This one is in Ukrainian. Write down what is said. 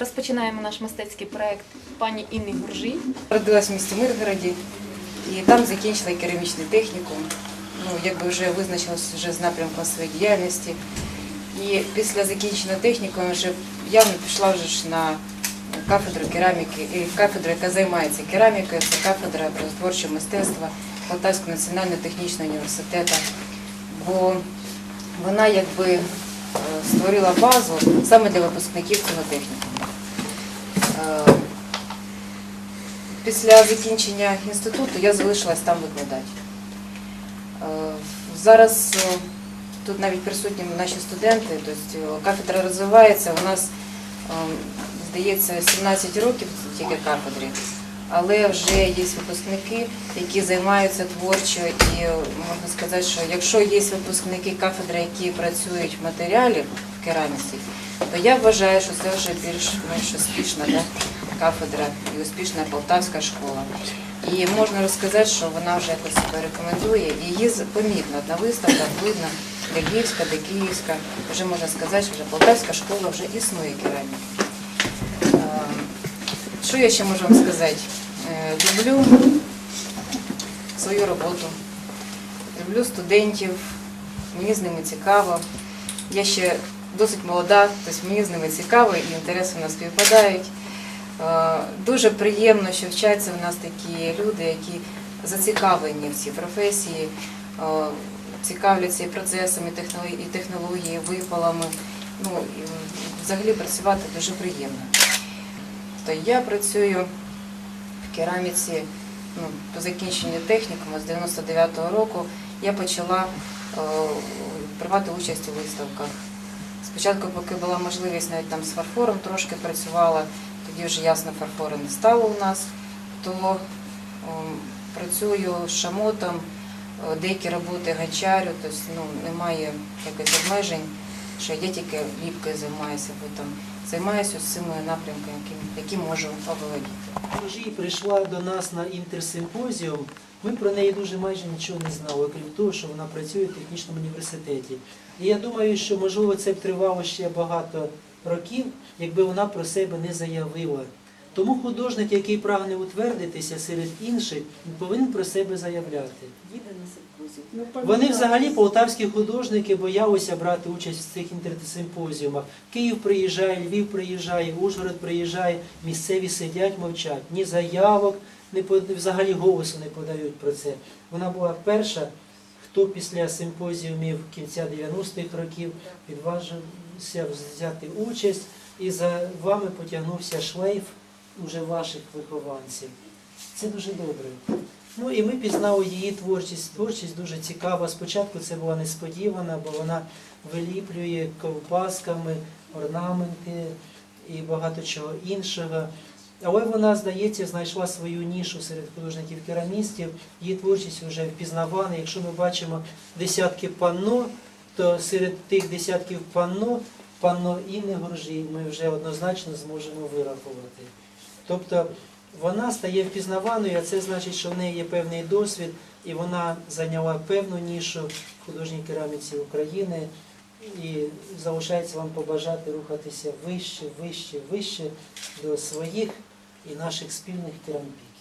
Розпочинаємо наш мистецький проект пані Інни Гуржій. Родилась в місті Миргороді і там закінчила керамічний технікум. Ну, якби вже визначилася вже з напрямком своєї діяльності. І після закінчення технікуму вже явно пішла вже на кафедру кераміки, і кафедру, яка займається керамікою, це кафедра образотворчого мистецтва Полтавського національного технічного університету. Бо вона якби створила базу саме для випускників цього технікуму. Е, Після закінчення інституту я залишилась там викладати. Е, Зараз е, тут навіть присутні наші студенти, тобто е, кафедра розвивається. У нас, е, здається, 17 років тільки кафедрі, але вже є випускники, які займаються творчо, і можна сказати, що якщо є випускники кафедри, які працюють в матеріалі в кераміці, то я вважаю, що це вже більш-менш успішна да, кафедра і успішна полтавська школа. І можна розказати, що вона вже якось себе рекомендує. Її помітно на виставках видно, де Львівська, де Київська. Вже можна сказати, що вже полтавська школа вже існує кераміки. Е, Що я ще можу вам сказати? Е, Люблю свою роботу, люблю студентів, мені з ними цікаво. Я ще досить молода, тобто мені з ними цікаво і інтереси у нас співпадають. Е, Дуже приємно, що вчаться у нас такі люди, які зацікавлені в цій професії, е, цікавляться і процесами, і технології, випалами. Ну, взагалі працювати дуже приємно. То я працюю в кераміці ну, по закінченню технікуму з 99-го року. Я почала е, приймати участь у виставках. Спочатку, поки була можливість, навіть там з фарфором трошки працювала, тоді вже ясно фарфору не стало у нас, то ем, працюю з шамотом, е, деякі роботи гончарю, тобто ну, немає якихось обмежень, що я тільки ліпкою займаюся, бо там займаюся цими напрямками, які, можу оволодіти. Жі прийшла до нас на інтерсимпозіум. Ми про неї дуже майже нічого не знали, окрім того, що вона працює в технічному університеті. І я думаю, що можливо це б тривало ще багато років, якби вона про себе не заявила. Тому художник, який прагне утвердитися серед інших, повинен про себе заявляти. Вони взагалі полтавські художники боялися брати участь в цих інтерсимпозіумах. Київ приїжджає, Львів приїжджає, Ужгород приїжджає, місцеві сидять, мовчать. Ні заявок, ні по- взагалі голосу не подають про це. Вона була перша, хто після симпозіумів кінця 90-х років відважився взяти участь, і за вами потягнувся шлейф уже ваших вихованців. Це дуже добре. Ну і ми пізнали її творчість. Творчість дуже цікава. Спочатку це була несподівана, бо вона виліплює ковпасками, орнаменти і багато чого іншого. Але вона, здається, знайшла свою нішу серед художників-керамістів. Її творчість вже впізнавана. Якщо ми бачимо десятки панно, то серед тих десятків панно, панно Інни Гуржій ми вже однозначно зможемо вирахувати. Тобто вона стає впізнаваною, а це значить, що в неї є певний досвід, і вона зайняла певну нішу в художній кераміці України. І залишається вам побажати рухатися вище, вище, вище до своїх і наших спільних керампів.